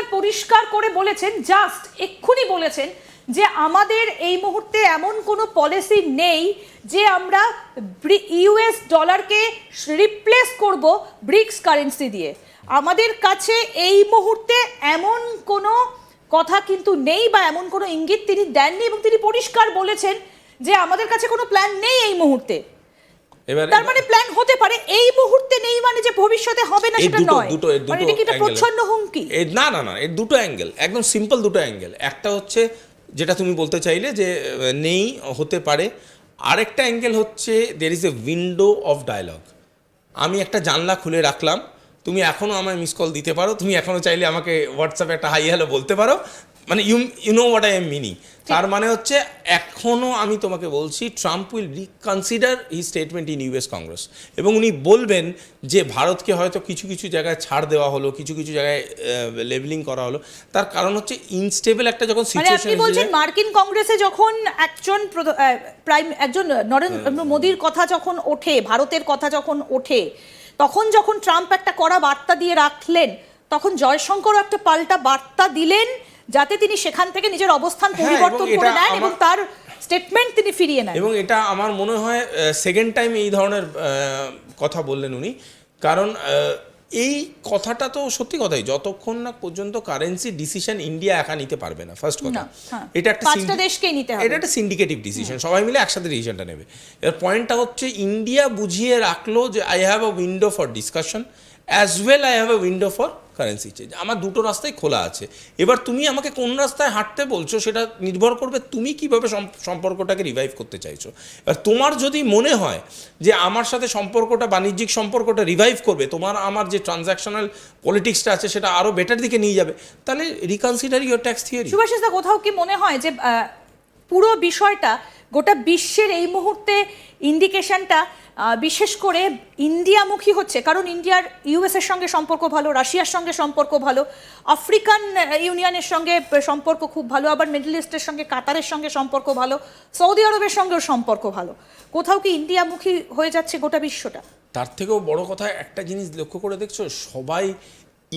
সরকার পরিষ্কার করে বলেছেন জাস্ট এক্ষুনি বলেছেন যে আমাদের এই মুহূর্তে এমন কোনো পলিসি নেই যে আমরা ইউএস ডলারকে রিপ্লেস করব ব্রিক্স কারেন্সি দিয়ে। আমাদের কাছে এই মুহূর্তে এমন কোনো কথা কিন্তু নেই বা এমন কোনো ইঙ্গিত তিনি দেননি এবং তিনি পরিষ্কার বলেছেন যে আমাদের কাছে কোনো প্ল্যান নেই এই মুহূর্তে। এবার তার মানে প্ল্যান হতে পারে এই মুহূর্তে নেই মানে যে ভবিষ্যতে হবে না সেটা নয়। দুটো মানে এটা কি একটা প্রচ্ছন্ন হুমকি? না না না এর দুটো অ্যাঙ্গেল একদম সিম্পল দুটো অ্যাঙ্গেল একটা হচ্ছে যেটা তুমি বলতে চাইলে যে নেই হতে পারে। আরেকটা অ্যাঙ্গেল হচ্ছে there is a window of dialog আমি একটা জানলা খুলে রাখলাম তুমি এখনও আমায় মিস কল দিতে পারো তুমি এখনও চাইলে আমাকে হোয়াটসঅ্যাপে একটা হাই হ্যালো বলতে পারো। মানে you you know what I am meaning তার মানে হচ্ছে এখনও আমি তোমাকে বলছি Trump will reconsider he statement in US Congress এবং উনি বলবেন যে ভারতকে হয়তো কিছু কিছু জায়গায় ছাড় দেওয়া হলো কিছু কিছু জায়গায় লেভেলিং করা হলো। তার কারণ হচ্ছে ইনস্টেবল একটা যখন মানে সিচুয়েশন বলছেন মার্কিন কংগ্রেসে যখন একজন প্রাইম একজন নরেন্দ্র মোদীর কথা যখন ওঠে ভারতের কথা যখন ওঠে তখন যখন ট্রাম্প একটা কড়া বার্তা দিয়ে রাখলেন তখন জয়শঙ্কর একটা পাল্টা বার্তা দিলেন যাতে তিনি সেখান থেকে নিজের অবস্থান হ্যাঁ, পরিবর্তন করে নেন এবং তার স্টেটমেন্ট তিনি ফিরিয়ে নেন। এবং এটা আমার মনে হয় সেকেন্ড টাইম এই ধরনের কথা বললেন উনি। কারণ এই কথাটা তো সত্যি কথাই যতক্ষণ না পর্যন্ত কারেন্সি ডিসিশন ইন্ডিয়া একা নিতে পারবে না ফার্স্ট কথা। হ্যাঁ। এটা একটা পাঁচটা দেশকেই নিতে হবে। এটা একটা সিন্ডিকেটিভ ডিসিশন সবাই মিলে একসাথে ডিসিশনটা নেবে। এর পয়েন্টটা হচ্ছে ইন্ডিয়া বুঝিয়ে রাখল যে I have a window for discussion as well I have a window for currency change আমার দুটো রাস্তাই খোলা আছে। এবার তুমি আমাকে কোন রাস্তায় হাঁটতে বলছো, সেটা নির্ভর করবে তুমি কীভাবে সম্পর্কটাকে রিভাইভ করতে চাইছো। এবার তোমার যদি মনে হয় যে আমার সাথে সম্পর্কটা, বাণিজ্যিক সম্পর্কটা রিভাইভ করবে, তোমার, আমার যে ট্রানজ্যাকশনাল পলিটিক্সটা আছে, সেটা আরও বেটার দিকে নিয়ে যাবে, তাহলে reconsider your tax theory Subhashis কোথাও কি মনে হয় যে পুরো বিষয়টা গোটা বিশ্বের এই মুহূর্তে ইন্ডিকেশনটা বিশেষ করে ইন্ডিয়ামুখী হচ্ছে। কারণ ইন্ডিয়ার ইউএসের সঙ্গে সম্পর্ক ভালো, রাশিয়ার সঙ্গে সম্পর্ক ভালো, আফ্রিকান ইউনিয়নের সঙ্গে সম্পর্ক খুব ভালো, আবার মিডল ইস্টের সঙ্গে কাতারের সঙ্গে সম্পর্ক ভালো, সৌদি আরবের সঙ্গেও সম্পর্ক ভালো। কোথাও কি ইন্ডিয়ামুখী হয়ে যাচ্ছে গোটা বিশ্বটা? তার থেকেও বড় কথা, একটা জিনিস লক্ষ্য করে দেখছ, সবাই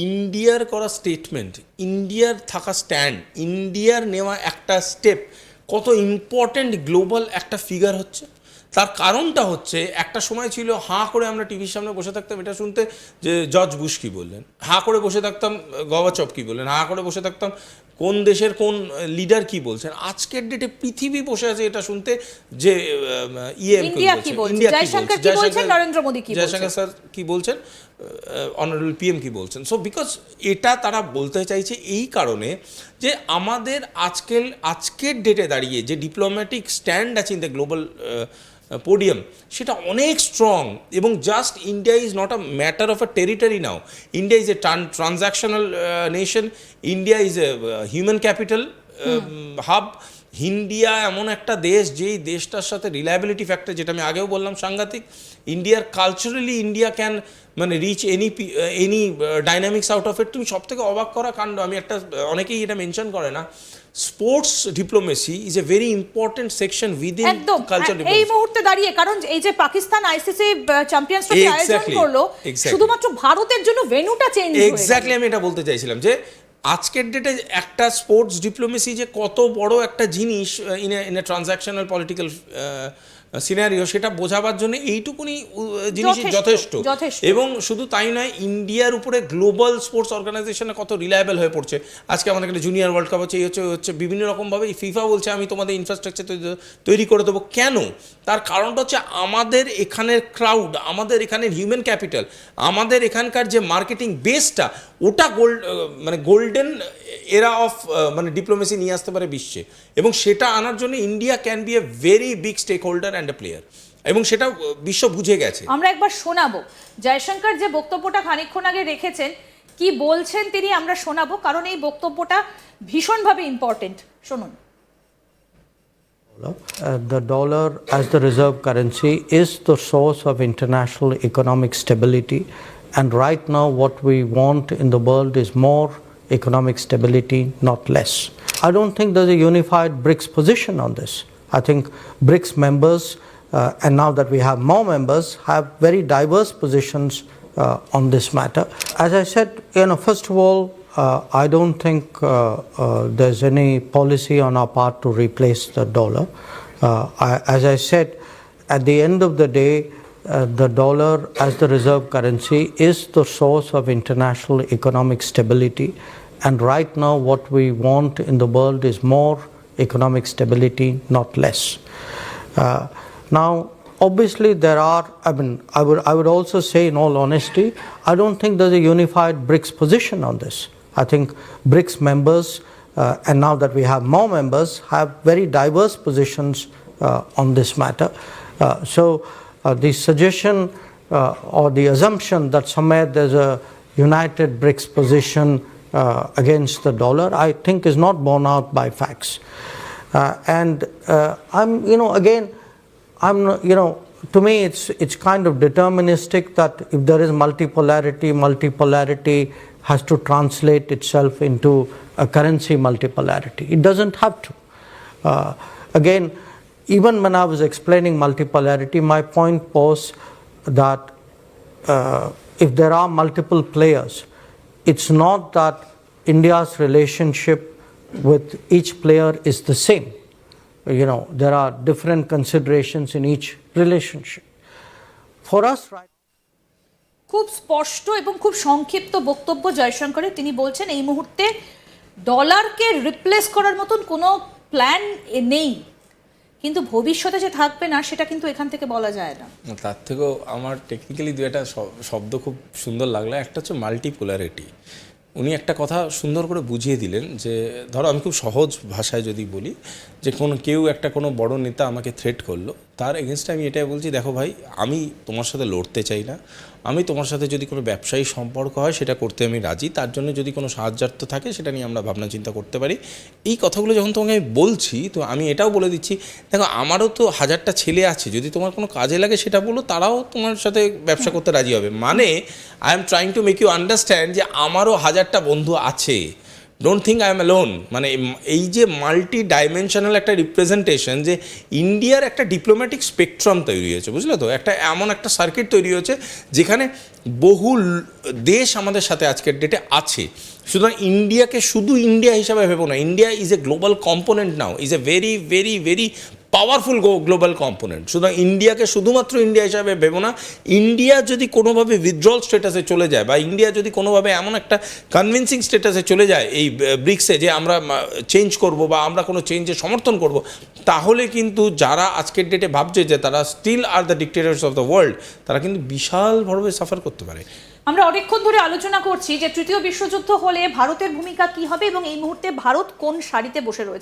ইন্ডিয়ার করা স্টেটমেন্ট ইন্ডিয়ার থাকা স্ট্যান্ড ইন্ডিয়ার নেওয়া একটা স্টেপ কত ইম্পর্ট্যান্ট গ্লোবাল একটা ফিগার হচ্ছে। তার কারণটা হচ্ছে একটা সময় ছিল হাঁ করে আমরা টিভির সামনে বসে থাকতাম এটা শুনতে যে জর্জ বুশ কী বললেন? হাঁ করে বসে থাকতাম গবাচপ কী বললেন? হাঁ করে বসে থাকতাম কোন দেশের কোন লিডার কি বলছেন? আজকের ডেটে পৃথিবী বসে আছে এটা শুনতে যে ইয়ে ইন্ডিয়া কি বলছে? জয়শঙ্কর কি বলছেন? নরেন্দ্র মোদী কি বলছেন? জয়শঙ্কর স্যার কি বলছেন? অনারেবল পিএম কি বলছেন? সো বিকজ এটা তারা বলতে চাইছে এই কারণে যে আমাদের আজকের আজকের ডেটে দাঁড়িয়ে যে ডিপ্লোম্যাটিক স্ট্যান্ড আছে ইন দ্য গ্লোবাল পোডিয়াম সেটা অনেক স্ট্রং এবং just India is not a matter of a territory now India is a transactional nation India is a human capital hub India এমন একটা দেশ যেই দেশটার সাথে রিলায়াবিলিটি ফ্যাক্টর যেটা আমি আগেও বললাম সাংঘাতিক ইন্ডিয়ার কালচারালি ইন্ডিয়া ক্যান মানে reach any any dynamics out of it তুমি সব থেকে অবাক করা কাণ্ড আমি একটা অনেকেই এটা মেনশন করে না। Sports diplomacy is a very important section within culture এই মুহূর্তে দাঁড়িয়ে কারণ এই যে পাকিস্তান আইসিসি চ্যাম্পিয়ন্স ট্রফি আয়োজন করল শুধুমাত্র ভারতের জন্য ভেন্যুটা চেঞ্জ হয়ে এক্স্যাক্টলি আমি এটা বলতে চাইছিলাম যে আজকের ডেটে একটা স্পোর্টস ডিপ্লোমেসি যে কত বড় একটা জিনিস in a transactional political scenario সেটা বোঝাবার জন্য এইটুকুনি উ, জিনিসই যথেষ্ট। এবং শুধু তাই নয় ইন্ডিয়ার উপরে গ্লোবাল স্পোর্টস অর্গানাইজেশনে কত রিলায়েবল হয়ে পড়ছে। আজকে আমাদের এখানে জুনিয়র ওয়ার্ল্ড কাপ হচ্ছে এই হচ্ছে হচ্ছে বিভিন্ন রকমভাবে ফিফা বলছে আমি তোমাদের ইনফ্রাস্ট্রাকচার তৈরি করে দেবো। কেন? তার কারণটা হচ্ছে আমাদের এখানের ক্রাউড আমাদের এখানের হিউম্যান ক্যাপিটাল আমাদের এখানকার যে মার্কেটিং বেসটা ওটা গোল্ড মানে গোল্ডেন এরা অফ মানে ডিপ্লোমেসি নিয়ে আসতে পারে বিশ্বে। এবং সেটা আনার জন্য India can be a very big stakeholder and a player এবং সেটা বিশ্ব বুঝে গেছে আমরা একবার শোনাবো জয়শঙ্কর যে বক্তব্যটা খানিকক্ষণ আগে রেখেছেন কি বলছেন তিনি আমরা শোনাবো কারণ এই বক্তব্যটা ভীষণভাবে ইম্পর্টেন্ট শুনুন Uh, the dollar as the reserve currency is the source of international economic stability. And right now, what we want in the world is more economic stability, not less. I don't think there's a unified BRICS position on this. I think BRICS members, uh, and now that we have more members, have very diverse positions uh, on this matter. As I said, you know, first of all, uh, I don't think uh, uh, there's any policy on our part to replace the dollar. Uh, I, as I said, at the end of the day, uh, the dollar as the reserve currency is the source of international economic stability. And right now, what we want in the world is more economic stability, not less. Uh, now, obviously, there are. I mean, I would I would also say, in all honesty, I don't think there's a unified BRICS position on this. I think BRICS members, uh, and now that we have more members, have very diverse positions uh, on this matter. Uh, so, uh, the suggestion uh, or the assumption that somewhere there's a united BRICS position uh, against the dollar, I think, is not borne out by facts. Uh, and uh, I'm, you know, again, I'm, you know, to me, it's it's kind of deterministic that if there is multipolarity, multipolarity has to translate itself into a currency multipolarity. It doesn't have to. Uh, again, even when I was explaining multipolarity, my point was that uh, if there are multiple players, it's not that India's relationship with each player is the same. You know, there are different considerations in each relationship. For us, right. খুব স্পষ্ট এবং খুব সংক্ষিপ্ত বক্তব্য জয়শঙ্করের তিনি বলছেন এই মুহূর্তে ডলারকে রিপ্লেস করার মতন কোনো প্ল্যান নেই কিন্তু ভবিষ্যতে যে থাকবে না, সেটা কিন্তু এখান থেকে বলা যায় না। তার থেকেও আমার টেকনিক্যালি দু একটা শব্দ খুব সুন্দর লাগল। একটা হচ্ছে মাল্টিপোলারিটি উনি একটা কথা সুন্দর করে বুঝিয়ে দিলেন যে, ধরো আমি খুব সহজ ভাষায় যদি বলি যে, কোনো কেউ একটা কোনো বড় নেতা আমাকে থ্রেট করল, তার এগেনস্টে আমি এটাই বলছি, দেখো ভাই, আমি তোমার সাথে লড়তে চাই না। আমি তোমার সাথে যদি কোনো ব্যবসায়ী সম্পর্ক হয়, সেটা করতে আমি রাজি। তার জন্য যদি কোনো সাহায্যার্থ থাকে, সেটা নিয়ে আমরা ভাবনা চিন্তা করতে পারি। এই কথাগুলো যখন তোমাকে আমি বলছি, তো আমি এটাও বলে দিচ্ছি, দেখো, আমারও তো হাজারটা ছেলে আছে। যদি তোমার কোনো কাজে লাগে, সেটা বলো, তারাও তোমার সাথে ব্যবসা করতে রাজি হবে। মানে I am trying to make you understand যে আমারও হাজারটা বন্ধু আছে। Don't think I am alone মানে এই যে মাল্টি ডাইমেনশনাল একটা রিপ্রেজেন্টেশন যে ইন্ডিয়ার একটা ডিপ্লোম্যাটিক স্পেকট্রাম তৈরি হয়েছে, বুঝলে তো? একটা এমন একটা সার্কিট তৈরি হয়েছে যেখানে বহু দেশ আমাদের সাথে আজকের ডেটে আছে। সুতরাং ইন্ডিয়াকে শুধু ইন্ডিয়া হিসাবে ভেবো না India is a global component now is a very very very powerful global component সুতরাং ইন্ডিয়াকে শুধুমাত্র ইন্ডিয়া হিসাবে ভেবো না, ইন্ডিয়া যদি কোনোভাবে উইথড্রল স্টেটাসে চলে যায় বা ইন্ডিয়া যদি কোনোভাবে এমন একটা কনভিন্সিং স্টেটাসে চলে যায় এই ব্রিক্সে যে আমরা চেঞ্জ করব বা আমরা কোনো চেঞ্জের সমর্থন করব, তাহলে কিন্তু যারা আজকের ডেটে ভাবছে যে তারা still are the dictators of the world তারা কিন্তু বিশালভাবে সাফার করতে পারে। আমরা অনেকক্ষণ ধরে আলোচনা করছি যে তৃতীয় বিশ্বযুদ্ধ হলে ভারতের ভূমিকা কি হবে এবং এই মুহূর্তে ভারত কোন সারিতে বসে রয়েছে?